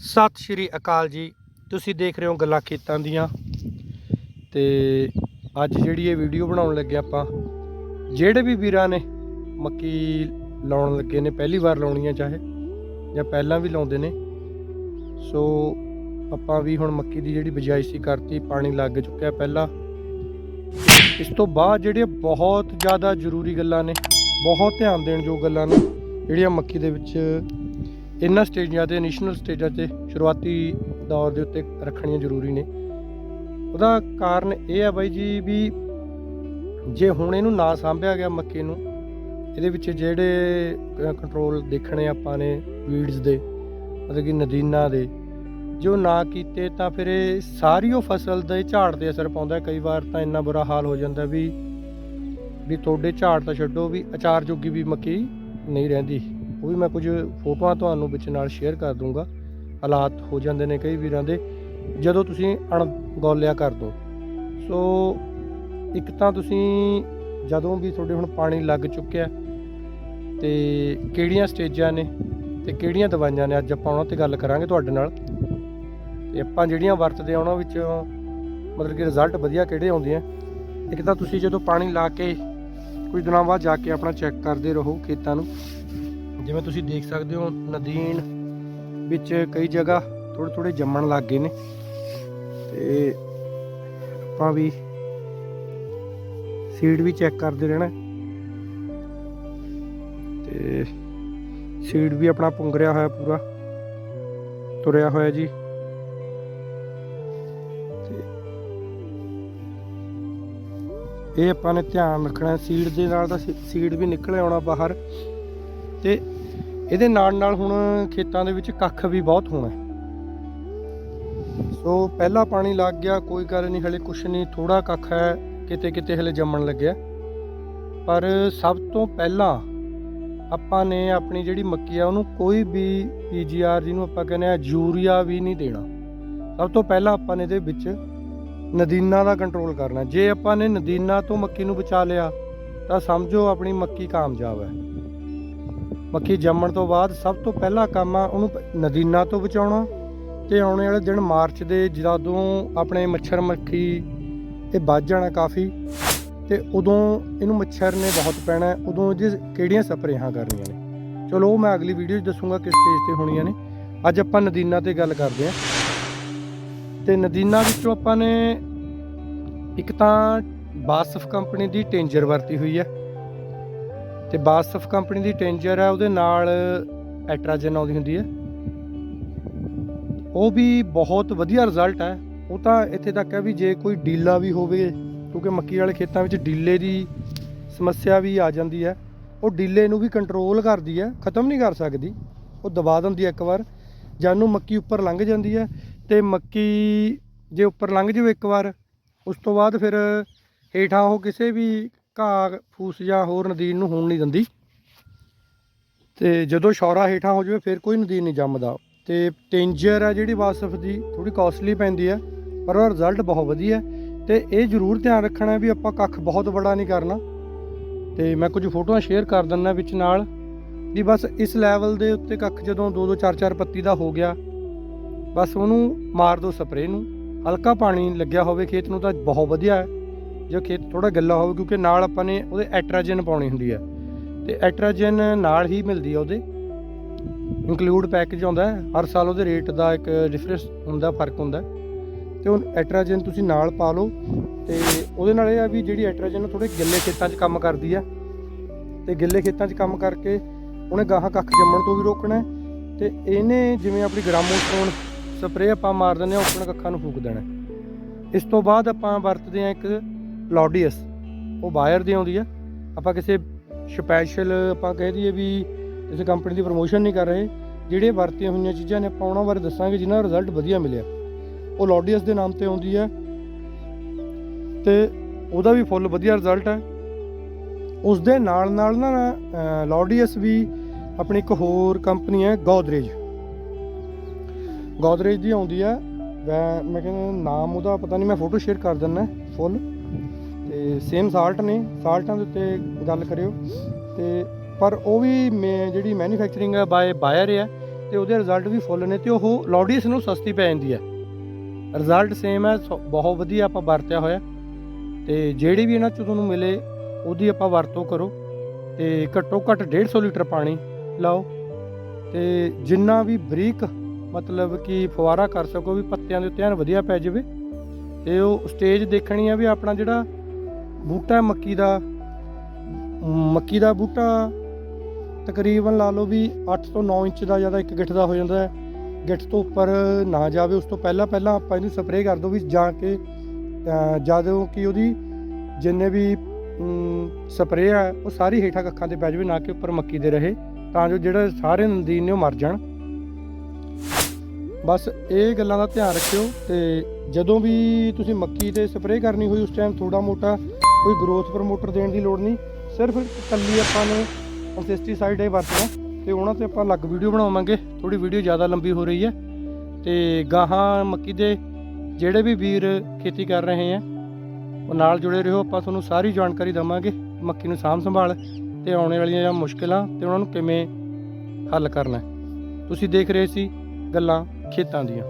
ਸਤਿ ਸ਼੍ਰੀ ਅਕਾਲ ਜੀ। ਤੁਸੀਂ ਦੇਖ ਰਹੇ ਹੋ ਗੱਲਾਂ ਖੇਤਾਂ ਦੀਆਂ। ਤੇ ਅੱਜ ਜਿਹੜੀ ਇਹ ਵੀਡੀਓ ਬਣਾਉਣ ਲੱਗੇ ਆਪਾਂ, ਜਿਹੜੇ ਵੀ ਵੀਰਾਂ ਨੇ ਮੱਕੀ ਲਾਉਣ ਲੱਗੇ ਨੇ, ਪਹਿਲੀ ਵਾਰ ਲਾਉਣੀ ਆ ਚਾਹੇ, ਜਾਂ ਪਹਿਲਾਂ ਵੀ ਲਾਉਂਦੇ ਨੇ, ਸੋ ਆਪਾਂ ਵੀ ਹੁਣ ਮੱਕੀ ਦੀ ਜਿਹੜੀ ਬਿਜਾਈ ਸੀ ਕਰਤੀ, ਪਾਣੀ ਲੱਗ ਚੁੱਕਿਆ ਪਹਿਲਾਂ। ਇਸ ਤੋਂ ਬਾਅਦ ਜਿਹੜੇ ਬਹੁਤ ਜ਼ਿਆਦਾ ਜ਼ਰੂਰੀ ਗੱਲਾਂ ਨੇ, ਬਹੁਤ ਧਿਆਨ ਦੇਣ ਯੋਗ ਗੱਲਾਂ ਨੇ, ਜਿਹੜੀਆਂ ਮੱਕੀ ਦੇ ਵਿੱਚ ਇਹਨਾਂ ਸਟੇਜਾਂ ਤੇ ਨੈਸ਼ਨਲ ਸਟੇਜਾਂ ਤੇ ਸ਼ੁਰੂਆਤੀ ਦੌਰ ਦੇ ਉੱਤੇ ਰੱਖਣੀਆਂ ਜ਼ਰੂਰੀ ਨੇ। ਉਹਦਾ ਕਾਰਨ ਇਹ ਆ ਬਾਈ ਜੀ ਵੀ ਜੇ ਹੁਣ ਇਹਨੂੰ ਨਾ ਸਾਂਭਿਆ ਗਿਆ ਮੱਕੀ ਨੂੰ, ਇਹਦੇ ਵਿੱਚ ਜਿਹੜੇ ਕੰਟਰੋਲ ਦੇਖਣੇ ਆਪਾਂ ਨੇ ਵੀਡਸ ਦੇ, ਮਤਲਬ ਕਿ ਨਦੀਨਾ ਦੇ, ਜੋ ਨਾ ਕੀਤੇ ਤਾਂ ਫਿਰ ਇਹ ਸਾਰੀ ਉਹ ਫਸਲ ਦੇ ਝਾੜ ਤੇ ਅਸਰ ਪਾਉਂਦਾ ਕਈ ਵਾਰ ਤਾਂ ਇੰਨਾ ਬੁਰਾ ਹਾਲ ਹੋ ਜਾਂਦਾ ਵੀ ਵੀ ਤੁਹਾਡੇ ਝਾੜ ਤਾਂ ਛੱਡੋ ਵੀ ਅਚਾਰ ਜੋਗੀ ਵੀ ਮੱਕੀ ਨਹੀਂ ਰਹਿੰਦੀ। ਉਹ ਵੀ ਮੈਂ ਕੁਝ ਫੋਟੋਆਂ ਤੁਹਾਨੂੰ ਵਿੱਚ ਨਾਲ ਸ਼ੇਅਰ ਕਰ ਦੂੰਗਾ। ਹਾਲਾਤ ਹੋ ਜਾਂਦੇ ਨੇ ਕਈ ਵੀਰਾਂ ਦੇ, ਜਦੋਂ ਤੁਸੀਂ ਅਣਗੌਲਿਆ ਕਰ ਦੋ ਸੋ ਇੱਕ ਤਾਂ ਤੁਸੀਂ ਜਦੋਂ ਵੀ ਤੁਹਾਡੇ ਹੁਣ ਪਾਣੀ ਲੱਗ ਚੁੱਕਿਆ ਤੇ ਕਿਹੜੀਆਂ ਸਟੇਜਾਂ ਨੇ ਤੇ ਕਿਹੜੀਆਂ ਦਵਾਈਆਂ ਨੇ, ਅੱਜ ਆਪਾਂ ਉਹਨਾਂ ਤੇ ਗੱਲ ਕਰਾਂਗੇ ਤੁਹਾਡੇ ਨਾਲ। ਤੇ ਆਪਾਂ ਜਿਹੜੀਆਂ ਵਰਤਦੇ ਆ ਉਹਨਾਂ ਵਿੱਚ ਮਤਲਬ ਕਿ ਰਿਜ਼ਲਟ ਵਧੀਆ ਕਿਹੜੇ ਆਉਂਦੇ ਆ। ਇੱਕ ਤਾਂ ਤੁਸੀਂ ਜਦੋਂ ਪਾਣੀ ਲਾ ਕੇ, ਕੁਝ ਦਿਨਾਂ ਬਾਅਦ ਜਾ ਕੇ ਆਪਣਾ ਚੈੱਕ ਕਰਦੇ ਰਹੋ ਖੇਤਾਂ ਨੂੰ। ਜਿਵੇਂ ਤੁਸੀਂ ਦੇਖ ਸਕਦੇ ਹੋ, ਨਦੀਨ ਵਿੱਚ ਕਈ ਜਗ੍ਹਾ ਥੋੜੇ ਥੋੜੇ ਜੰਮਣ ਲੱਗ ਗਏ ਨੇ। ਤੇ ਆਪਾਂ ਵੀ ਸੀਡ ਵੀ ਚੈੱਕ ਕਰਦੇ ਰਹਿਣਾ। ਤੇ ਸੀਡ ਵੀ ਆਪਣਾ ਪੁੰਗਰਿਆ ਹੋਇਆ ਪੂਰਾ। ਤੁਰਿਆ ਹੋਇਆ ਜੀ। ਤੇ ਇਹ ਆਪਾਂ ਨੇ ਧਿਆਨ ਰੱਖਣਾ ਸੀਡ ਦੇ ਨਾਲ ਤਾਂ ਸੀਡ ਵੀ ਨਿਕਲ ਆਉਣਾ ਬਾਹਰ। ਤੇ ਇਹਦੇ ਨਾਲ ਨਾਲ ਹੁਣ ਖੇਤਾਂ ਦੇ ਵਿੱਚ ਕੱਖ ਵੀ ਬਹੁਤ ਹੋਣਾ ਸੋ ਪਹਿਲਾ ਪਾਣੀ ਲੱਗ ਗਿਆ, ਕੋਈ ਗੱਲ ਨਹੀਂ, ਹਲੇ ਕੁਛ ਨਹੀਂ ਥੋੜਾ ਕੱਖ ਹੈ, ਕਿਤੇ ਕਿਤੇ ਹਲੇ ਜੰਮਣ ਲੱਗਿਆ। ਪਰ ਸਭ ਤੋਂ ਪਹਿਲਾਂ ਆਪਾਂ ਨੇ ਆਪਣੀ ਜਿਹੜੀ ਮੱਕੀ ਆ, ਉਹਨੂੰ ਕੋਈ ਵੀ ਪੀਜੀਆਰ ਜਿਹਨੂੰ ਆਪਾਂ ਕਹਿੰਦੇ ਆ, ਯੂਰੀਆ ਵੀ ਨਹੀਂ ਦੇਣਾ। ਸਭ ਤੋਂ ਪਹਿਲਾਂ ਆਪਾਂ ਨੇ ਇਹਦੇ ਵਿੱਚ ਨਦੀਨਾ ਦਾ ਕੰਟਰੋਲ ਕਰਨਾ। ਜੇ ਆਪਾਂ ਨੇ ਨਦੀਨਾ ਤੋਂ ਮੱਕੀ ਨੂੰ ਬਚਾ ਲਿਆ, ਤਾਂ ਸਮਝੋ ਆਪਣੀ ਮੱਕੀ ਕਾਮਯਾਬ ਹੈ। ਮੱਖੀ ਜੰਮਣ ਤੋਂ ਬਾਅਦ ਸਭ ਤੋਂ ਪਹਿਲਾ ਕੰਮ ਆ ਉਹਨੂੰ ਪ- ਨਦੀਨਾ ਤੋਂ ਬਚਾਉਣਾ ਤੇ ਆਉਣੇ ਵਾਲੇ ਦਿਨ ਮਾਰਚ ਦੇ ਜਦੋਂ ਆਪਣੇ ਮੱਛਰ ਮੱਖੀ ਇਹ ਵੱਧ ਜਾਣਾ ਕਾਫੀ ਤੇ ਉਦੋਂ ਇਹਨੂੰ ਮੱਛਰ ਨੇ ਬਹੁਤ ਪੈਣਾ ਉਦੋਂ ਇਹਦੀ ਕਿਹੜੀਆਂ ਸਪਰੇਹਾਂ ਕਰਨੀਆਂ ਨੇ। ਚਲੋ ਉਹ ਮੈਂ ਅਗਲੀ ਵੀਡੀਓ 'ਚ ਦੱਸੂਗਾ ਕਿਸ ਸਟੇਜ ਤੇ ਹੋਣੀਆਂ ਨੇ। ਅੱਜ ਆਪਾਂ ਨਦੀਨਾ ਤੇ ਗੱਲ ਕਰਦੇ ਹਾਂ। ਤੇ ਨਦੀਨਾ ਵਿੱਚੋਂ ਆਪਾਂ ਨੇ ਇੱਕ ਤਾਂ ਬਾਸਫ ਕੰਪਨੀ ਦੀ ਟੇਂਜਰ ਵਰਤੀ ਹੋਈ ਹੈ। ਤੇ ਬਾਸਫ ਕੰਪਨੀ ਦੀ ਟੈਂਜਰ ਹੈ, ਉਹਦੇ ਨਾਲ ਐਟਰਾਜਨ ਆਉਂਦੀ ਹੁੰਦੀ ਹੈ। ਉਹ ਵੀ ਬਹੁਤ ਵਧੀਆ ਰਿਜ਼ਲਟ ਹੈ। ਉਹ ਤਾਂ ਇੱਥੇ ਤੱਕ ਹੈ ਵੀ ਜੇ ਕੋਈ ਡੀਲਾ ਵੀ ਹੋਵੇ, ਕਿਉਂਕਿ ਮੱਕੀ ਵਾਲੇ ਖੇਤਾਂ ਵਿੱਚ ਡੀਲੇ ਦੀ ਸਮੱਸਿਆ ਵੀ ਆ ਜਾਂਦੀ ਹੈ। ਉਹ ਡੀਲੇ ਨੂੰ ਵੀ ਕੰਟਰੋਲ ਕਰਦੀ ਹੈ, ਖਤਮ ਨਹੀਂ ਕਰ ਸਕਦੀ। ਉਹ ਦਬਾ ਦਿੰਦੀ ਹੈ ਇੱਕ ਵਾਰ ਜਾਨੂੰ ਮੱਕੀ ਉੱਪਰ ਲੰਘ ਜਾਂਦੀ ਹੈ ਤੇ ਮੱਕੀ ਜੇ ਉੱਪਰ ਲੰਘ ਜਾਵੇ ਇੱਕ ਵਾਰ, ਉਸ ਤੋਂ ਬਾਅਦ ਫਿਰ ਹੇਠਾਂ ਉਹ ਕਿਸੇ ਵੀ ਘਾਹ, ਫੂਸ ਜਾਂ ਹੋਰ ਨਦੀਨ ਨੂੰ ਹੋਣ ਨਹੀਂ ਦਿੰਦੀ। ਤੇ ਜਦੋਂ ਸ਼ੌਰਾ ਹੇਠਾਂ ਹੋ ਜਾਵੇ, ਫਿਰ ਕੋਈ ਨਦੀਨ ਨਹੀਂ ਜੰਮਦਾ। ਤੇ ਟੇਂਜਰ ਹੈ ਜਿਹੜੀ ਵਾਸਫ ਦੀ ਥੋੜੀ ਕਾਸਟਲੀ ਪੈਂਦੀ ਹੈ ਪਰ ਉਹਦਾ ਰਿਜ਼ਲਟ ਬਹੁਤ ਵਧੀਆ। ਹੈ ਤੇ ਇਹ ਜ਼ਰੂਰ ਧਿਆਨ ਰੱਖਣਾ ਵੀ ਆਪਾਂ ਕੱਖ ਬਹੁਤ ਬੜਾ ਨਹੀਂ ਕਰਨਾ। ਤੇ ਮੈਂ ਕੁਝ ਫੋਟੋਆਂ ਸ਼ੇਅਰ ਕਰ ਦਿੰਦਾ ਵਿੱਚ ਨਾਲ, ਵੀ ਬਸ ਇਸ ਲੈਵਲ ਦੇ ਉੱਤੇ ਕੱਖ ਜਦੋਂ 2-2 4-4 ਪੱਤੀ ਦਾ ਹੋ ਗਿਆ, ਬਸ ਉਹਨੂੰ ਮਾਰ ਦਿਓ ਸਪਰੇਅ ਨੂੰ। ਹਲਕਾ ਪਾਣੀ ਲੱਗਿਆ ਹੋਵੇ ਖੇਤ ਨੂੰ ਤਾਂ ਬਹੁਤ ਵਧੀਆ ਹੈ। ਜੇ ਖੇਤ ਥੋੜਾ ਗੱਲਾ ਹੋਵੇ, ਕਿਉਂਕਿ ਨਾਲ ਆਪਾਂ ਨੇ ਉਹਦੇ ਐਟਰਾਜਨ ਪਾਉਣੀ ਹੁੰਦੀ ਹੈ ਤੇ ਐਟਰਾਜਨ ਨਾਲ ਹੀ ਮਿਲਦੀ ਹੈ ਉਹਦੇ। ਇਨਕਲੂਡ ਪੈਕੇਜ ਆਉਂਦਾ ਹਰ ਸਾਲ ਉਹਦੇ ਰੇਟ ਦਾ ਇੱਕ ਡਿਫਰੈਂਸ ਹੁੰਦਾ, ਫ਼ਰਕ ਹੁੰਦਾ ਹੈ। ਤੇ ਉਹ ਐਟਰਾਜਨ ਤੁਸੀਂ ਨਾਲ ਪਾ ਲਓ, ਤੇ ਉਹਦੇ ਨਾਲ ਇਹ ਆ ਵੀ ਜਿਹੜੀ ਐਟਰਾਜਨ ਥੋੜੇ ਗਿੱਲੇ ਖੇਤਾਂ 'ਚ ਕੰਮ ਕਰਦੀ ਆ। ਤੇ ਗਿੱਲੇ ਖੇਤਾਂ 'ਚ ਕੰਮ ਕਰਕੇ ਉਹਨੇ ਗਾਹਾਂ ਕੱਖ ਜੰਮਣ ਤੋਂ ਵੀ ਰੋਕਣਾ ਹੈ, ਤੇ ਇਹਨੇ ਜਿਵੇਂ ਆਪਣੀ ਗ੍ਰਾਮੋਸੋਨ ਸਪਰੇਅ ਆਪਾਂ ਮਾਰ ਦਿੰਦੇ ਆ ਆਪਣੇ ਕੱਖਾਂ ਨੂੰ ਫੂਕ ਦੇਣਾ ਇਸ ਤੋਂ ਬਾਅਦ ਆਪਾਂ ਵਰਤਦੇ ਆ ਇੱਕ ਲੌਡੀਅਸ ਉਹ ਬਾਇਰ ਦੀ ਆਉਂਦੀ ਆ। ਆਪਾਂ ਕਿਸੇ ਸਪੈਸ਼ਲ ਆਪਾਂ ਕਹਿ ਦਈਏ ਵੀ ਕਿਸੇ ਕੰਪਨੀ ਦੀ ਪ੍ਰੋਮੋਸ਼ਨ ਨਹੀਂ ਕਰ ਰਹੇ ਜਿਹੜੇ ਵਰਤੀਆਂ ਹੋਈਆਂ ਚੀਜ਼ਾਂ ਨੇ ਆਪਾਂ ਉਹਨਾਂ ਬਾਰੇ ਦੱਸਾਂਗੇ ਜਿਨ੍ਹਾਂ ਦਾ ਰਿਜ਼ਲਟ ਵਧੀਆ ਮਿਲਿਆ। ਉਹ ਲੌਡੀਅਸ ਦੇ ਨਾਮ ਤੇ ਆਉਂਦੀ ਹੈ ਤੇ ਉਹਦਾ ਵੀ ਫੁੱਲ ਵਧੀਆ ਰਿਜ਼ਲਟ ਹੈ ਉਸ ਦੇ ਨਾਲ ਨਾਲ ਨਾ ਅਹ, ਲੌਡੀਅਸ ਵੀ ਆਪਣੀ ਇੱਕ ਹੋਰ ਕੰਪਨੀ ਹੈ ਗੋਦਰੇਜ। ਗੋਦਰੇਜ ਦੀ ਆਉਂਦੀ ਹੈ ਵੈ- ਮੈਂ ਕਹਿੰਦਾ ਨਾਮ ਉਹਦਾ ਪਤਾ ਨਹੀਂ ਮੈਂ ਫੋਟੋ ਸ਼ੇਅਰ ਕਰ ਦਿੰਦਾ ਫੁੱਲ ਤੇ ਸੇਮ ਸਾਲਟ ਨੇ ਸਾਲਟਾਂ ਦੇ ਉੱਤੇ ਗੱਲ ਕਰਿਓ। ਤੇ ਪਰ ਉਹ ਵੀ ਮੈਂ ਜਿਹੜੀ ਮੈਨੂਫੈਕਚਰਿੰਗ ਹੈ ਬਾਏ ਬਾਇਰ ਹੈ ਤੇ ਉਹਦੇ ਰਿਜ਼ਲਟ ਵੀ ਫੁੱਲ ਨੇ, ਤੇ ਉਹ ਲੌਡੀਸ ਨੂੰ ਸਸਤੀ ਪੈ ਜਾਂਦੀ ਹੈ ਰਿਜ਼ਲਟ ਸੇਮ ਹੈ ਸੋ- ਬਹੁਤ ਵਧੀਆ ਆਪਾਂ ਵਰਤਿਆ ਹੋਇਆ। ਤੇ ਜਿਹੜੀ ਵੀ ਇਹਨਾਂ ਚੋਂ ਤੁਹਾਨੂੰ ਮਿਲੇ, ਉਹਦੀ ਆਪਾਂ ਵਰਤੋਂ ਕਰੋ। ਤੇ ਘੱਟੋ ਘੱਟ 150 ਲੀਟਰ ਪਾਣੀ ਲਾਓ। ਤੇ ਜਿੰਨਾ ਵੀ ਬਰੀਕ, ਮਤਲਬ ਕਿ ਫੁਆਰਾ ਕਰ ਸਕੋ, ਵੀ ਪੱਤਿਆਂ ਦੇ ਉੱਤੇ ਐਨ ਵਧੀਆ ਪੈ ਜਾਵੇ। ਤੇ ਉਹ ਸਟੇਜ ਦੇਖਣੀ ਆ ਵੀ ਆਪਣਾ ਜਿਹੜਾ ਬੂਟਾ ਮੱਕੀ ਦਾ ਮੱਕੀ ਦਾ ਬੂਟਾ ਤਕਰੀਬਨ ਲਾ ਲਓ ਵੀ 8 ਤੋਂ 9 ਇੰਚ ਦਾ ਜ਼ਿਆਦਾ ਇੱਕ ਗਿੱਠ ਦਾ ਹੋ ਜਾਂਦਾ ਹੈ। ਗਿੱਠ ਤੋਂ ਉੱਪਰ ਨਾ ਜਾਵੇ ਉਸ ਤੋਂ ਪਹਿਲਾਂ ਪਹਿਲਾਂ ਆਪਾਂ ਇਹਨੂੰ ਸਪਰੇਅ ਕਰ ਦਿਓ ਵੀ ਜਾਂ ਕਿ ਅ, ਜਦੋਂ ਕਿ ਉਹਦੀ ਜਿੰਨੇ ਵੀ ਸਪਰੇਅ ਆ ਉਹ ਸਾਰੀ ਹੇਠਾਂ ਕੱਖਾਂ ਤੇ ਪੈ ਜਾਵੇ ਨਾ ਕਿ ਉੱਪਰ ਮੱਕੀ ਦੇ ਰਹੇ ਤਾਂ ਜੋ ਜਿਹੜੇ ਸਾਰੇ ਨਦੀਨ ਨੇ ਉਹ ਮਰ ਜਾਣ। ਬਸ ਇਹ ਗੱਲਾਂ ਦਾ ਧਿਆਨ ਰੱਖਿਓ ਤੇ ਜਦੋਂ ਵੀ ਤੁਸੀਂ ਮੱਕੀ ਤੇ ਸਪਰੇਅ ਕਰਨੀ ਹੋਈ ਉਸ ਟਾਈਮ ਥੋੜਾ ਮੋਟਾ ਕੋਈ ਗਰੋਥ ਪ੍ਰਮੋਟਰ ਦੇਣ ਦੀ ਲੋੜ ਨਹੀਂ। ਸਿਰਫ ਇਕੱਲੀ ਆਪਾਂ ਨੇ ਇੰਸੈਕਟੀਸਾਈਡ ਇਹ ਵਰਤਣਾ ਤੇ ਉਹਨਾਂ ਤੇ ਆਪਾਂ ਅਲੱਗ ਵੀਡੀਓ ਬਣਾਵਾਂਗੇ। ਥੋੜੀ ਵੀਡੀਓ ਜ਼ਿਆਦਾ ਲੰਬੀ ਹੋ ਰਹੀ ਹੈ। ਤੇ ਗਾਹਾਂ, ਮੱਕੀ ਦੇ ਜਿਹੜੇ ਵੀ ਵੀਰ ਖੇਤੀ ਕਰ ਰਹੇ ਆ, ਉਹ ਨਾਲ ਜੁੜੇ ਰਹੋ। ਆਪਾਂ ਤੁਹਾਨੂੰ ਸਾਰੀ ਜਾਣਕਾਰੀ ਦਵਾਂਗੇ। ਮੱਕੀ ਨੂੰ ਸਾਂਭ ਸੰਭਾਲ ਤੇ ਆਉਣ ਵਾਲੀਆਂ ਜਾਂ ਮੁਸ਼ਕਲਾਂ ਤੇ ਉਹਨਾਂ ਨੂੰ ਕਿਵੇਂ ਹੱਲ ਕਰਨਾ ਤੁਸੀਂ ਦੇਖ ਰਹੇ ਸੀ ਗੱਲਾਂ ਖੇਤਾਂ ਦੀਆਂ।